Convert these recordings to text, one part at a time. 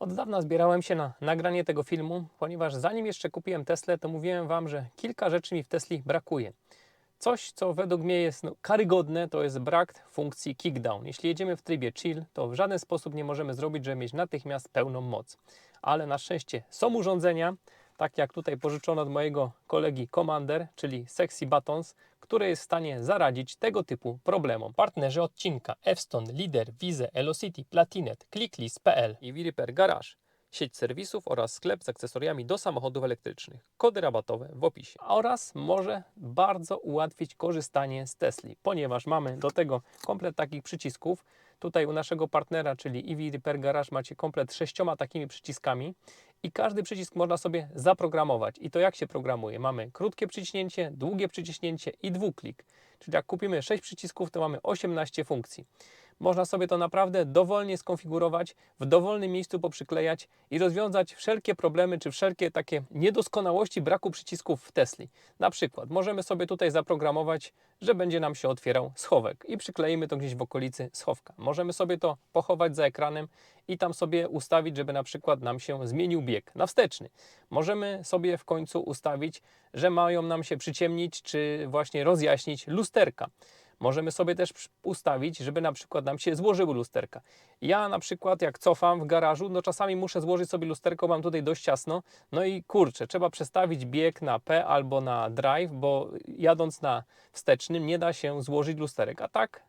Od dawna zbierałem się na nagranie tego filmu, ponieważ zanim jeszcze kupiłem Teslę, to mówiłem Wam, że kilka rzeczy mi w Tesli brakuje. Coś, co według mnie jest no, karygodne, to jest brak funkcji kickdown. Jeśli jedziemy w trybie chill, to w żaden sposób nie możemy zrobić, żeby mieć natychmiast pełną moc. Ale na szczęście są urządzenia, tak jak tutaj pożyczone od mojego kolegi Commander, czyli Sexy Buttons, które jest w stanie zaradzić tego typu problemom. Partnerzy odcinka F-Stone, Lider, Wize, Elocity, Platinet, Clicklist.pl i Repair Garage. Sieć serwisów oraz sklep z akcesoriami do samochodów elektrycznych. Kody rabatowe w opisie. Oraz może bardzo ułatwić korzystanie z Tesli, ponieważ mamy do tego komplet takich przycisków. Tutaj u naszego partnera, czyli EV Repair Garage, macie komplet sześcioma takimi przyciskami i każdy przycisk można sobie zaprogramować. I to jak się programuje? Mamy krótkie przyciśnięcie, długie przyciśnięcie i dwuklik. Czyli jak kupimy 6 przycisków, to mamy 18 funkcji. Można sobie to naprawdę dowolnie skonfigurować, w dowolnym miejscu poprzyklejać i rozwiązać wszelkie problemy czy wszelkie takie niedoskonałości braku przycisków w Tesli. Na przykład możemy sobie tutaj zaprogramować, że będzie nam się otwierał schowek i przykleimy to gdzieś w okolicy schowka. Możemy sobie to pochować za ekranem i tam sobie ustawić, żeby na przykład nam się zmienił bieg na wsteczny. Możemy sobie w końcu ustawić, że mają nam się przyciemnić czy właśnie rozjaśnić lusterka. Możemy sobie też ustawić, żeby na przykład nam się złożyły lusterka. Ja na przykład jak cofam w garażu, no czasami muszę złożyć sobie lusterko, mam tutaj dość ciasno, no i kurczę, trzeba przestawić bieg na P albo na drive, bo jadąc na wstecznym nie da się złożyć lusterek. A tak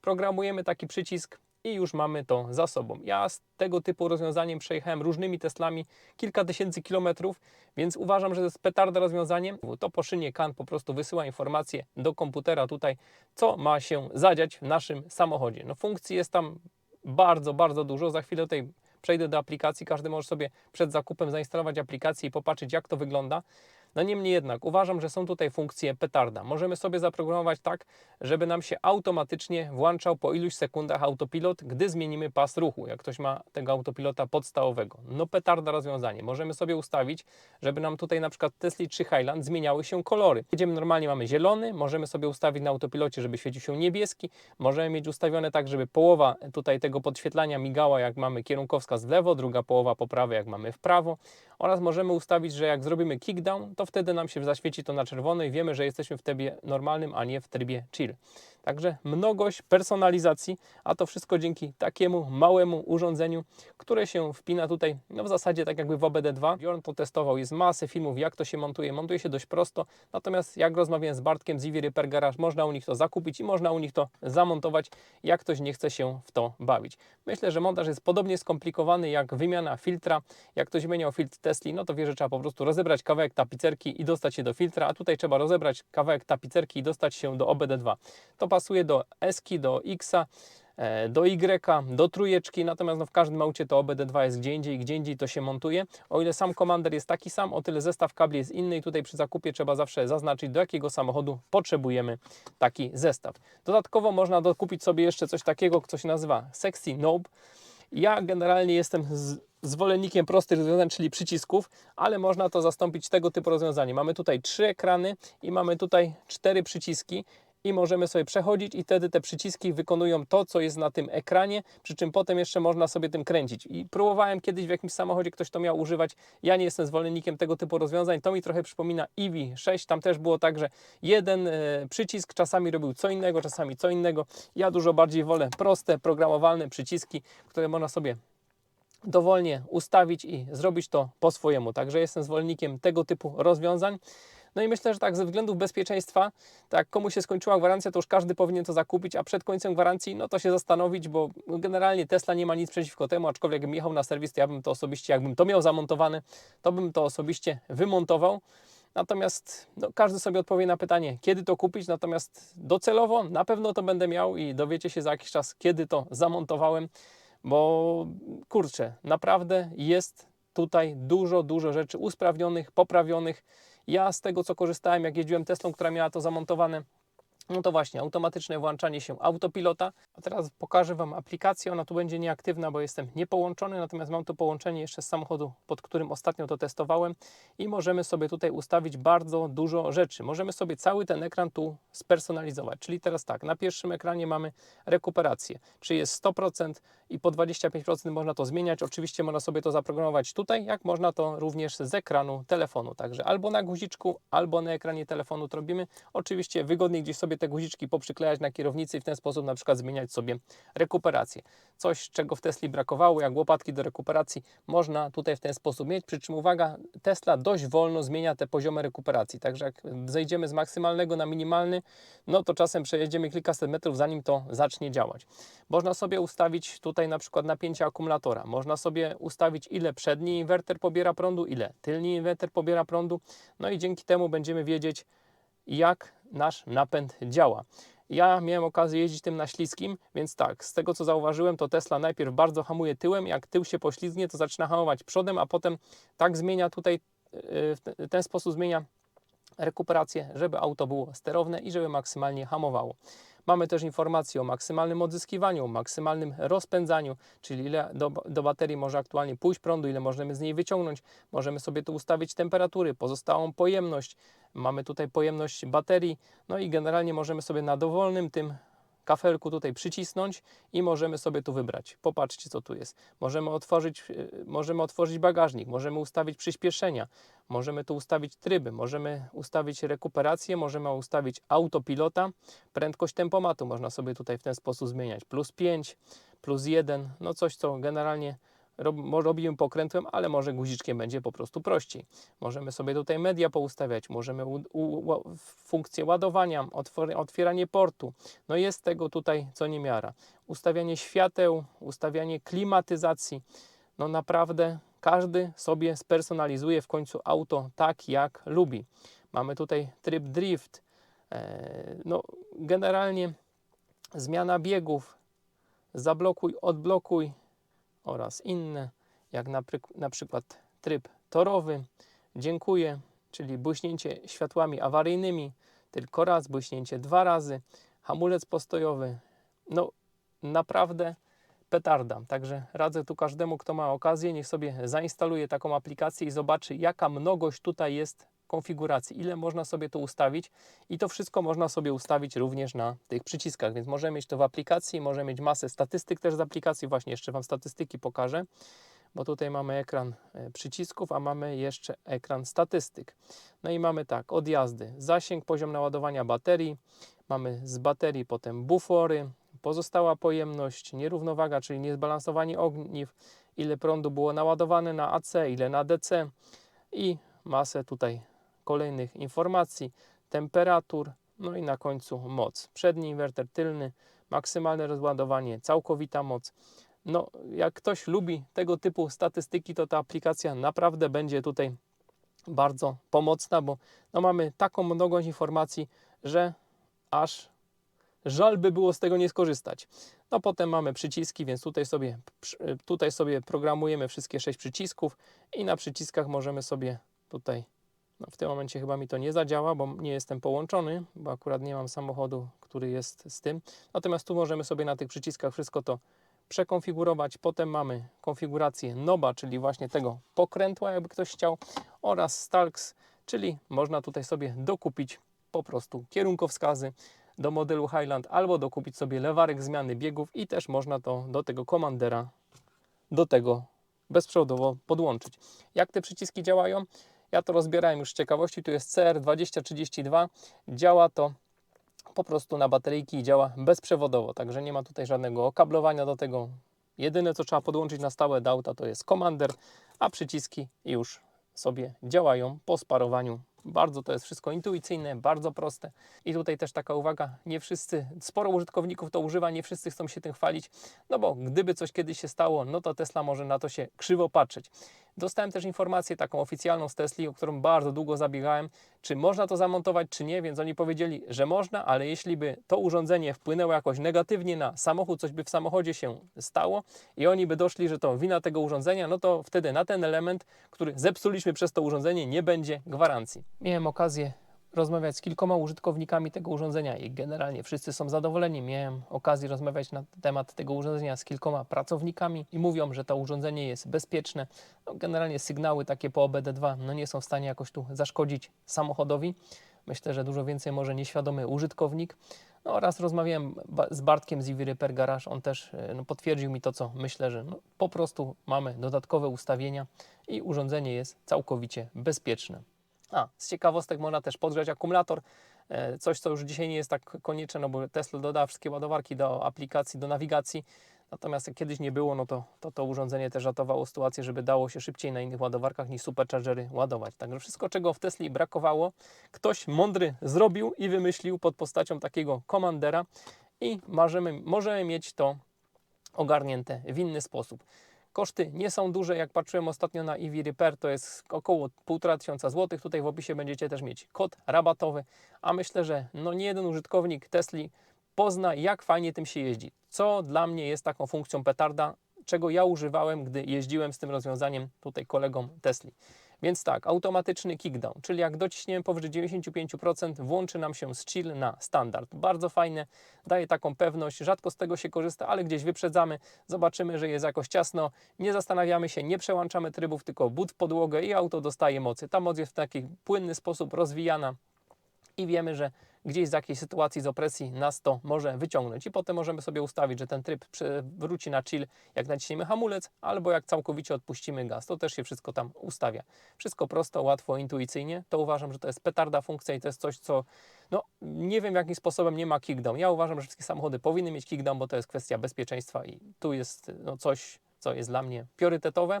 programujemy taki przycisk i już mamy to za sobą. Ja z tego typu rozwiązaniem przejechałem różnymi Teslami kilka tysięcy kilometrów, więc uważam, że to jest petarda rozwiązanie. To po szynie CAN po prostu wysyła informacje do komputera tutaj, co ma się zadziać w naszym samochodzie. No funkcji jest tam bardzo, bardzo dużo. Za chwilę tutaj przejdę do aplikacji. Każdy może sobie przed zakupem zainstalować aplikację i popatrzeć, jak to wygląda. No niemniej jednak uważam, że są tutaj funkcje petarda. Możemy sobie zaprogramować tak, żeby nam się automatycznie włączał po iluś sekundach autopilot, gdy zmienimy pas ruchu, jak ktoś ma tego autopilota podstawowego. No petarda rozwiązanie. Możemy sobie ustawić, żeby nam tutaj na przykład Tesla czy Highland zmieniały się kolory. Jedziemy normalnie, mamy zielony, możemy sobie ustawić na autopilocie, żeby świecił się niebieski. Możemy mieć ustawione tak, żeby połowa tutaj tego podświetlania migała, jak mamy kierunkowskaz w lewo, druga połowa po prawej, jak mamy w prawo. Oraz możemy ustawić, że jak zrobimy kickdown, to wtedy nam się zaświeci to na czerwono i wiemy, że jesteśmy w trybie normalnym, a nie w trybie chill. Także mnogość personalizacji, a to wszystko dzięki takiemu małemu urządzeniu, które się wpina tutaj, no w zasadzie tak jakby w OBD2. Bjorn to testował, jest masę filmów, jak to się montuje. Montuje się dość prosto, natomiast jak rozmawiałem z Bartkiem z Eevee Repair można u nich to zakupić i można u nich to zamontować, jak ktoś nie chce się w to bawić. Myślę, że montaż jest podobnie skomplikowany jak wymiana filtra. Jak ktoś wymieniał filtr Tesli, no to wie, że trzeba po prostu rozebrać kawałek tapicerki i dostać się do filtra, a tutaj trzeba rozebrać kawałek tapicerki i dostać się do OBD2. To pasuje do Eski, do Xa, e, do Y, do trójeczki, natomiast no w każdym aucie to OBD2 jest gdzie indziej, gdzie indziej to się montuje. O ile sam Commander jest taki sam, o tyle zestaw kabli jest inny i tutaj przy zakupie trzeba zawsze zaznaczyć, do jakiego samochodu potrzebujemy taki zestaw. Dodatkowo można dokupić sobie jeszcze coś takiego, co się nazywa Sexy Knob. Ja generalnie jestem zwolennikiem prostych rozwiązań, czyli przycisków, ale można to zastąpić tego typu rozwiązaniem. Mamy tutaj trzy ekrany i mamy tutaj cztery przyciski i możemy sobie przechodzić i wtedy te przyciski wykonują to, co jest na tym ekranie, przy czym potem jeszcze można sobie tym kręcić. I próbowałem kiedyś w jakimś samochodzie, ktoś to miał używać. Ja nie jestem zwolennikiem tego typu rozwiązań. To mi trochę przypomina EV 6. Tam też było tak, że jeden e, przycisk czasami robił co innego, czasami co innego. Ja dużo bardziej wolę proste, programowalne przyciski, które można sobie dowolnie ustawić i zrobić to po swojemu. Także jestem zwolennikiem tego typu rozwiązań. No i myślę, że tak ze względów bezpieczeństwa, tak komu się skończyła gwarancja, to już każdy powinien to zakupić, a przed końcem gwarancji, no to się zastanowić, bo generalnie Tesla nie ma nic przeciwko temu, aczkolwiek jakbym jechał na serwis, to ja bym to osobiście, jakbym to miał zamontowane, to bym to osobiście wymontował. Natomiast no, każdy sobie odpowie na pytanie, kiedy to kupić. Natomiast docelowo na pewno to będę miał i dowiecie się za jakiś czas, kiedy to zamontowałem, bo kurczę, naprawdę jest tutaj dużo, dużo rzeczy usprawnionych, poprawionych. Ja z tego, co korzystałem, jak jeździłem Teslą, która miała to zamontowane, no to właśnie, automatyczne włączanie się autopilota. A teraz pokażę Wam aplikację. Ona tu będzie nieaktywna, bo jestem niepołączony, natomiast mam to połączenie jeszcze z samochodu, pod którym ostatnio to testowałem i możemy sobie tutaj ustawić bardzo dużo rzeczy. Możemy sobie cały ten ekran tu spersonalizować. Czyli teraz tak, na pierwszym ekranie mamy rekuperację, czy jest 100% i po 25% można to zmieniać. Oczywiście można sobie to zaprogramować tutaj, jak można to również z ekranu telefonu. Także albo na guziczku, albo na ekranie telefonu to robimy. Oczywiście wygodniej gdzieś sobie te guziczki poprzyklejać na kierownicy i w ten sposób na przykład zmieniać sobie rekuperację. Coś, czego w Tesli brakowało, jak łopatki do rekuperacji, można tutaj w ten sposób mieć. Przy czym uwaga, Tesla dość wolno zmienia te poziomy rekuperacji. Także jak zejdziemy z maksymalnego na minimalny, no to czasem przejedziemy kilkaset metrów, zanim to zacznie działać. Można sobie ustawić tutaj na przykład napięcie akumulatora. Można sobie ustawić, ile przedni inwerter pobiera prądu, ile tylny inwerter pobiera prądu. No i dzięki temu będziemy wiedzieć, jak nasz napęd działa. Ja miałem okazję jeździć tym na śliskim, więc tak, z tego co zauważyłem, to Tesla najpierw bardzo hamuje tyłem, jak tył się poślizgnie, to zaczyna hamować przodem, a potem tak zmienia tutaj, yy, w te- ten sposób zmienia rekuperację, żeby auto było sterowne i żeby maksymalnie hamowało. Mamy też informacje o maksymalnym odzyskiwaniu, maksymalnym rozpędzaniu, czyli ile do, do baterii może aktualnie pójść prądu, ile możemy z niej wyciągnąć. Możemy sobie tu ustawić temperatury, pozostałą pojemność. Mamy tutaj pojemność baterii, no i generalnie możemy sobie na dowolnym tym kafelku tutaj przycisnąć i możemy sobie tu wybrać. Popatrzcie, co tu jest. Możemy otworzyć, yy, możemy otworzyć bagażnik, możemy ustawić przyspieszenia, możemy tu ustawić tryby, możemy ustawić rekuperację, możemy ustawić autopilota, prędkość tempomatu można sobie tutaj w ten sposób zmieniać. Plus 5, plus 1, no coś, co generalnie rob, robimy pokrętłem, ale może guziczkiem będzie po prostu prościej. Możemy sobie tutaj media poustawiać, możemy u, u, ła- funkcję ładowania, otwor, otwieranie portu. No jest tego tutaj co niemiara. Ustawianie świateł, ustawianie klimatyzacji. No naprawdę każdy sobie spersonalizuje w końcu auto tak jak lubi. Mamy tutaj tryb drift. E, No generalnie zmiana biegów, zablokuj, odblokuj oraz inne, jak na, na przykład tryb torowy. Dziękuję, czyli błyśnięcie światłami awaryjnymi tylko raz, błyśnięcie dwa razy, hamulec postojowy. No naprawdę petarda. Także radzę tu każdemu, kto ma okazję, niech sobie zainstaluje taką aplikację i zobaczy, jaka mnogość tutaj jest konfiguracji, ile można sobie tu ustawić i to wszystko można sobie ustawić również na tych przyciskach, więc możemy mieć to w aplikacji, możemy mieć masę statystyk też z aplikacji, właśnie jeszcze Wam statystyki pokażę, bo tutaj mamy ekran e, przycisków, a mamy jeszcze ekran statystyk. No i mamy tak, odjazdy, zasięg, poziom naładowania baterii, mamy z baterii potem bufory, pozostała pojemność, nierównowaga, czyli niezbalansowanie ogniw, ile prądu było naładowane na AC, ile na DC i masę tutaj kolejnych informacji, temperatur, no i na końcu moc. Przedni inwerter, tylny, maksymalne rozładowanie, całkowita moc. No, jak ktoś lubi tego typu statystyki, to ta aplikacja naprawdę będzie tutaj bardzo pomocna, bo no, mamy taką mnogość informacji, że aż żal by było z tego nie skorzystać. No potem mamy przyciski, więc tutaj sobie, tutaj sobie programujemy wszystkie sześć przycisków i na przyciskach możemy sobie tutaj, no w tym momencie chyba mi to nie zadziała, bo nie jestem połączony, bo akurat nie mam samochodu, który jest z tym. Natomiast tu możemy sobie na tych przyciskach wszystko to przekonfigurować. Potem mamy konfigurację noba, czyli właśnie tego pokrętła, jakby ktoś chciał, oraz stalks, czyli można tutaj sobie dokupić po prostu kierunkowskazy do modelu Highland albo dokupić sobie lewarek zmiany biegów i też można to do tego komandera do tego bezprzewodowo podłączyć. Jak te przyciski działają? Ja to rozbierałem już z ciekawości. Tu jest CR2032. Działa to po prostu na bateryjki i działa bezprzewodowo, także nie ma tutaj żadnego okablowania do tego. Jedyne co trzeba podłączyć na stałe do auta to jest komander, a przyciski już sobie działają po sparowaniu. Bardzo to jest wszystko intuicyjne, bardzo proste. I tutaj też taka uwaga, nie wszyscy, sporo użytkowników to używa, nie wszyscy chcą się tym chwalić, no bo gdyby coś kiedyś się stało, no to Tesla może na to się krzywo patrzeć. Dostałem też informację taką oficjalną z Tesli, o którą bardzo długo zabiegałem, czy można to zamontować, czy nie, więc oni powiedzieli, że można, ale jeśli by to urządzenie wpłynęło jakoś negatywnie na samochód, coś by w samochodzie się stało i oni by doszli, że to wina tego urządzenia, no to wtedy na ten element, który zepsuliśmy przez to urządzenie, nie będzie gwarancji. Miałem okazję rozmawiać z kilkoma użytkownikami tego urządzenia i generalnie wszyscy są zadowoleni. Miałem okazję rozmawiać na temat tego urządzenia z kilkoma pracownikami i mówią, że to urządzenie jest bezpieczne. No, generalnie sygnały takie po OBD2 no, nie są w stanie jakoś tu zaszkodzić samochodowi. Myślę, że dużo więcej może nieświadomy użytkownik. No oraz rozmawiałem z Bartkiem z EV Repair Garage. On też e, no, potwierdził mi to, co myślę, że no, po prostu mamy dodatkowe ustawienia i urządzenie jest całkowicie bezpieczne. A, z ciekawostek można też podgrzać akumulator. E, Coś, co już dzisiaj nie jest tak konieczne, no bo Tesla dodała wszystkie ładowarki do aplikacji, do nawigacji. Natomiast jak kiedyś nie było, no to, to to urządzenie też ratowało sytuację, żeby dało się szybciej na innych ładowarkach niż superchargery ładować. Także wszystko, czego w Tesli brakowało, ktoś mądry zrobił i wymyślił pod postacią takiego komandera i możemy, możemy mieć to ogarnięte w inny sposób. Koszty nie są duże, jak patrzyłem ostatnio na EV Repair, to jest około 1,5 tysiąca złotych. Tutaj w opisie będziecie też mieć kod rabatowy, a myślę, że no nie jeden użytkownik Tesli pozna, jak fajnie tym się jeździ. Co dla mnie jest taką funkcją petarda, czego ja używałem, gdy jeździłem z tym rozwiązaniem tutaj kolegom Tesli. Więc tak, automatyczny kickdown, czyli jak dociśniemy powyżej 95%, włączy nam się z chill na standard. Bardzo fajne, daje taką pewność, rzadko z tego się korzysta, ale gdzieś wyprzedzamy, zobaczymy, że jest jakoś ciasno, nie zastanawiamy się, nie przełączamy trybów, tylko but w podłogę i auto dostaje mocy. Ta moc jest w taki płynny sposób rozwijana i wiemy, że gdzieś z jakiejś sytuacji z opresji nas to może wyciągnąć. I potem możemy sobie ustawić, że ten tryb wróci na chill, jak naciśniemy hamulec, albo jak całkowicie odpuścimy gaz. To też się wszystko tam ustawia. Wszystko prosto, łatwo, intuicyjnie. To uważam, że to jest petarda funkcja i to jest coś, co no, nie wiem jakim sposobem nie ma kickdown. Ja uważam, że wszystkie samochody powinny mieć kickdown, bo to jest kwestia bezpieczeństwa i tu jest no, coś, co jest dla mnie priorytetowe.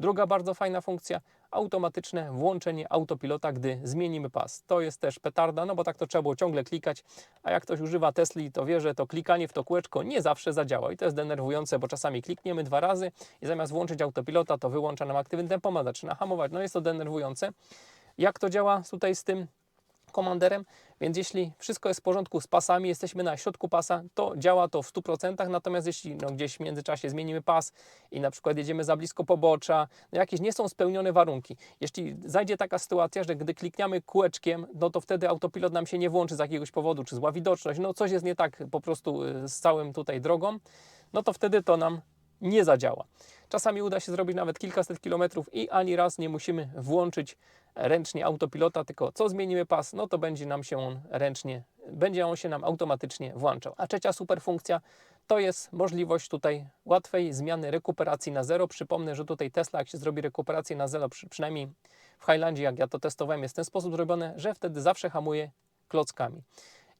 Druga bardzo fajna funkcja, automatyczne włączenie autopilota, gdy zmienimy pas. To jest też petarda, no bo tak to trzeba było ciągle klikać, a jak ktoś używa Tesli, to wie, że to klikanie w to kółeczko nie zawsze zadziała i to jest denerwujące, bo czasami klikniemy dwa razy i zamiast włączyć autopilota, to wyłącza nam aktywny tempomat, zaczyna hamować, no jest to denerwujące. Jak to działa tutaj z tym komanderem, więc jeśli wszystko jest w porządku z pasami, jesteśmy na środku pasa, to działa to w 100%, natomiast jeśli no, gdzieś w międzyczasie zmienimy pas i na przykład jedziemy za blisko pobocza, no jakieś nie są spełnione warunki. Jeśli zajdzie taka sytuacja, że gdy klikniemy kółeczkiem, no to wtedy autopilot nam się nie włączy z jakiegoś powodu, czy zła widoczność, no coś jest nie tak po prostu y, z całym tutaj drogą, no to wtedy to nam nie zadziała. Czasami uda się zrobić nawet kilkaset kilometrów i ani raz nie musimy włączyć ręcznie autopilota, tylko co zmienimy pas, no to będzie nam się on ręcznie, będzie on się nam automatycznie włączał. A trzecia super funkcja to jest możliwość tutaj łatwej zmiany rekuperacji na zero. Przypomnę, że tutaj Tesla, jak się zrobi rekuperację na zero, przy, przynajmniej w Highlandzie, jak ja to testowałem, jest w ten sposób zrobione, że wtedy zawsze hamuje klockami.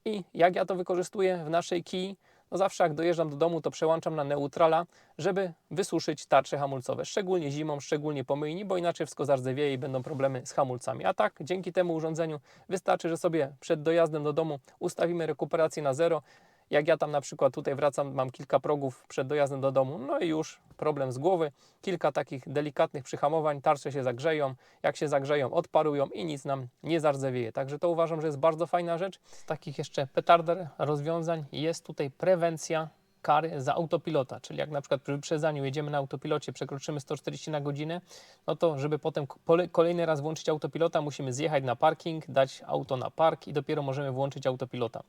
I jak ja to wykorzystuję w naszej Kii, no zawsze jak dojeżdżam do domu, to przełączam na neutrala, żeby wysuszyć tarcze hamulcowe, szczególnie zimą, szczególnie po myjni, bo inaczej wszystko zardzewieje i będą problemy z hamulcami. A tak, dzięki temu urządzeniu wystarczy, że sobie przed dojazdem do domu ustawimy rekuperację na zero. Jak ja tam na przykład tutaj wracam, mam kilka progów przed dojazdem do domu, no i już problem z głowy, kilka takich delikatnych przyhamowań, tarcze się zagrzeją, jak się zagrzeją, odparują i nic nam nie zardzewieje. Także to uważam, że jest bardzo fajna rzecz. Z takich jeszcze petarder rozwiązań jest tutaj prewencja kary za autopilota, czyli jak na przykład przy wyprzedzaniu jedziemy na autopilocie, przekroczymy 140 na godzinę, no to żeby potem kolejny raz włączyć autopilota, musimy zjechać na parking, dać auto na park i dopiero możemy włączyć autopilota.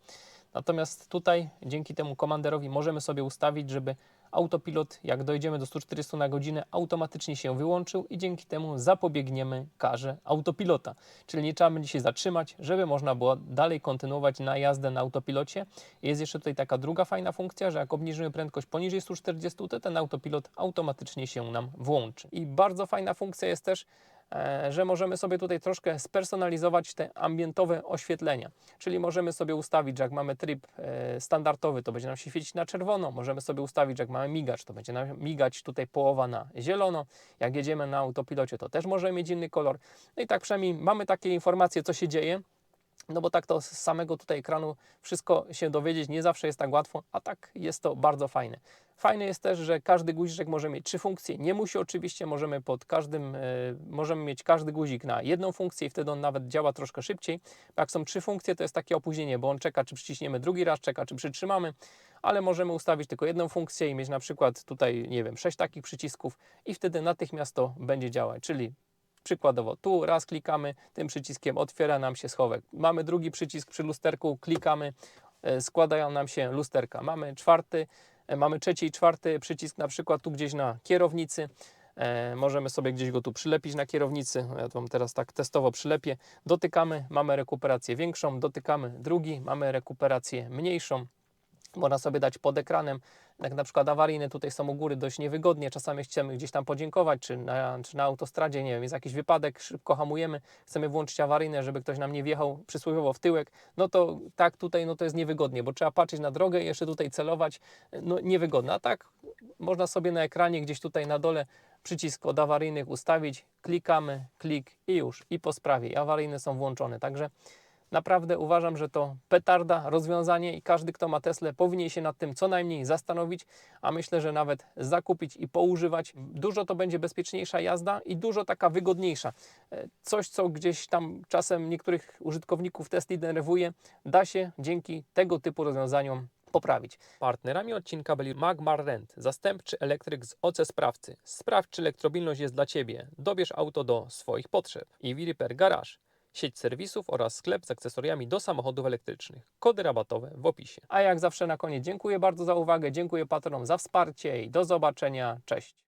Natomiast tutaj dzięki temu komanderowi możemy sobie ustawić, żeby autopilot, jak dojdziemy do 140 na godzinę, automatycznie się wyłączył i dzięki temu zapobiegniemy karze autopilota. Czyli nie trzeba będzie się zatrzymać, żeby można było dalej kontynuować na jazdę na autopilocie. Jest jeszcze tutaj taka druga fajna funkcja, że jak obniżymy prędkość poniżej 140, to ten autopilot automatycznie się nam włączy. I bardzo fajna funkcja jest też, że możemy sobie tutaj troszkę spersonalizować te ambientowe oświetlenia. Czyli możemy sobie ustawić, że jak mamy tryb e, standardowy, to będzie nam się świecić na czerwono. Możemy sobie ustawić, że jak mamy migacz, to będzie nam migać tutaj połowa na zielono. Jak jedziemy na autopilocie, to też możemy mieć inny kolor. No i tak przynajmniej mamy takie informacje, co się dzieje. No bo tak to z samego tutaj ekranu wszystko się dowiedzieć nie zawsze jest tak łatwo, a tak jest to bardzo fajne. Fajne jest też, że każdy guziczek może mieć trzy funkcje. Nie musi oczywiście, możemy pod każdym, e, możemy mieć każdy guzik na jedną funkcję i wtedy on nawet działa troszkę szybciej. Jak są trzy funkcje, to jest takie opóźnienie, bo on czeka, czy przyciśniemy drugi raz, czeka, czy przytrzymamy, ale możemy ustawić tylko jedną funkcję i mieć na przykład tutaj, nie wiem, sześć takich przycisków i wtedy natychmiast to będzie działać, czyli Przykładowo, tu raz klikamy tym przyciskiem, otwiera nam się schowek. Mamy drugi przycisk przy lusterku, klikamy, e, składają nam się lusterka. Mamy czwarty, e, mamy trzeci i czwarty przycisk, na przykład tu gdzieś na kierownicy. E, możemy sobie gdzieś go tu przylepić na kierownicy. Ja Wam teraz tak testowo przylepię. Dotykamy, mamy rekuperację większą, dotykamy drugi, mamy rekuperację mniejszą. Można sobie dać pod ekranem, jak na przykład awaryjne tutaj są u góry dość niewygodnie, czasami chcemy gdzieś tam podziękować, czy na, czy na autostradzie, nie wiem, jest jakiś wypadek, szybko hamujemy, chcemy włączyć awaryjne, żeby ktoś nam nie wjechał przysłowiowo w tyłek, no to tak tutaj, no to jest niewygodnie, bo trzeba patrzeć na drogę i jeszcze tutaj celować, no niewygodne, a tak można sobie na ekranie gdzieś tutaj na dole przycisk od awaryjnych ustawić, klikamy, klik i już, i po sprawie, awaryjne są włączone, także Naprawdę uważam, że to petarda, rozwiązanie i każdy, kto ma Teslę, powinien się nad tym co najmniej zastanowić, a myślę, że nawet zakupić i poużywać. Dużo to będzie bezpieczniejsza jazda i dużo taka wygodniejsza. E, Coś, co gdzieś tam czasem niektórych użytkowników Tesli denerwuje, da się dzięki tego typu rozwiązaniom poprawić. Partnerami odcinka byli Magmar Rent, zastępczy elektryk z OC Sprawcy. Sprawdź, czy elektromobilność jest dla Ciebie. Dobierz auto do swoich potrzeb. I Repair Garage sieć serwisów oraz sklep z akcesoriami do samochodów elektrycznych. Kody rabatowe w opisie. A jak zawsze na koniec dziękuję bardzo za uwagę, dziękuję patronom za wsparcie i do zobaczenia. Cześć.